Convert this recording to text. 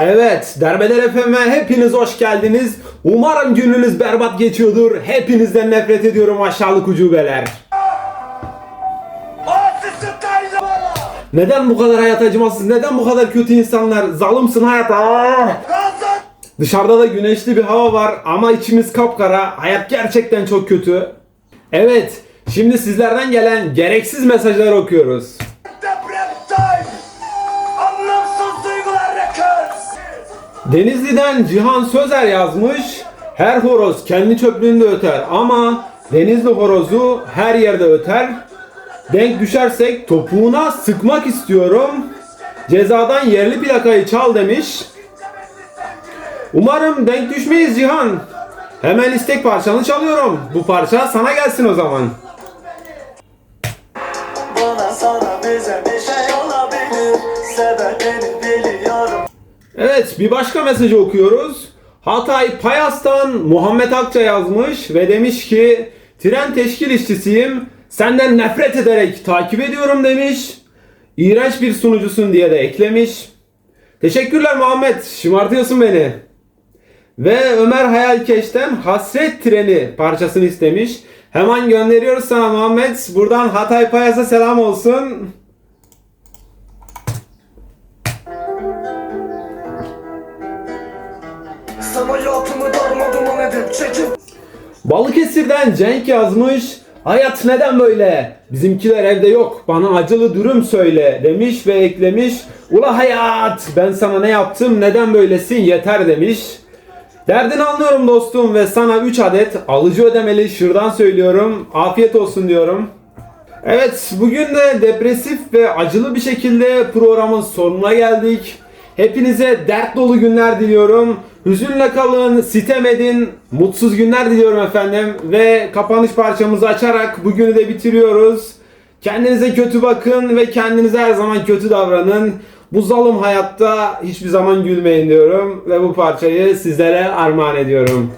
Evet, Derbeler FM'e hepiniz hoş geldiniz. Umarım gününüz berbat geçiyordur. Hepinizden nefret ediyorum aşağılık ucubeler. Neden bu kadar hayat acımasız? Neden bu kadar kötü insanlar? Zalimsin hayat. Dışarıda da güneşli bir hava var ama içimiz kapkara. Hayat gerçekten çok kötü. Evet, şimdi sizlerden gelen gereksiz mesajları okuyoruz. Denizli'den Cihan Sözer yazmış. Her horoz kendi çöplüğünde öter ama Denizli horozu her yerde öter. Denk düşersek topuğuna sıkmak istiyorum. Cezadan yerli plakayı çal demiş. Umarım denk düşmeyiz Cihan. Hemen istek parçanı çalıyorum. Bu parça sana gelsin o zaman. Bana sana bize bir şey olabilir biliyorum Evet bir başka mesajı okuyoruz. Hatay Payas'tan Muhammed Akça yazmış ve demiş ki tren teşkil işçisiyim. Senden nefret ederek takip ediyorum demiş. İğrenç bir sunucusun diye de eklemiş. Teşekkürler Muhammed. Şımartıyorsun beni. Ve Ömer Hayalkeş'ten Hasret Treni parçasını istemiş. Hemen gönderiyoruz sana Muhammed. Buradan Hatay Payas'a selam olsun. Hayatımı darma duman edip çekip Balıkesir'den Cenk yazmış. Hayat neden böyle? Bizimkiler evde yok. Bana acılı dürüm söyle demiş ve eklemiş. Ula hayat ben sana ne yaptım neden böylesin yeter demiş. Derdini anlıyorum dostum ve sana 3 adet alıcı ödemeli şırdan söylüyorum. Afiyet olsun diyorum. Evet bugün de depresif ve acılı bir şekilde programın sonuna geldik. Hepinize dert dolu günler diliyorum. Hüzünle kalın, sitem edin, mutsuz günler diliyorum efendim. Ve kapanış parçamızı açarak bugünü de bitiriyoruz. Kendinize kötü bakın ve kendinize her zaman kötü davranın. Bu zalim hayatta hiçbir zaman gülmeyin diyorum. Ve bu parçayı sizlere armağan ediyorum.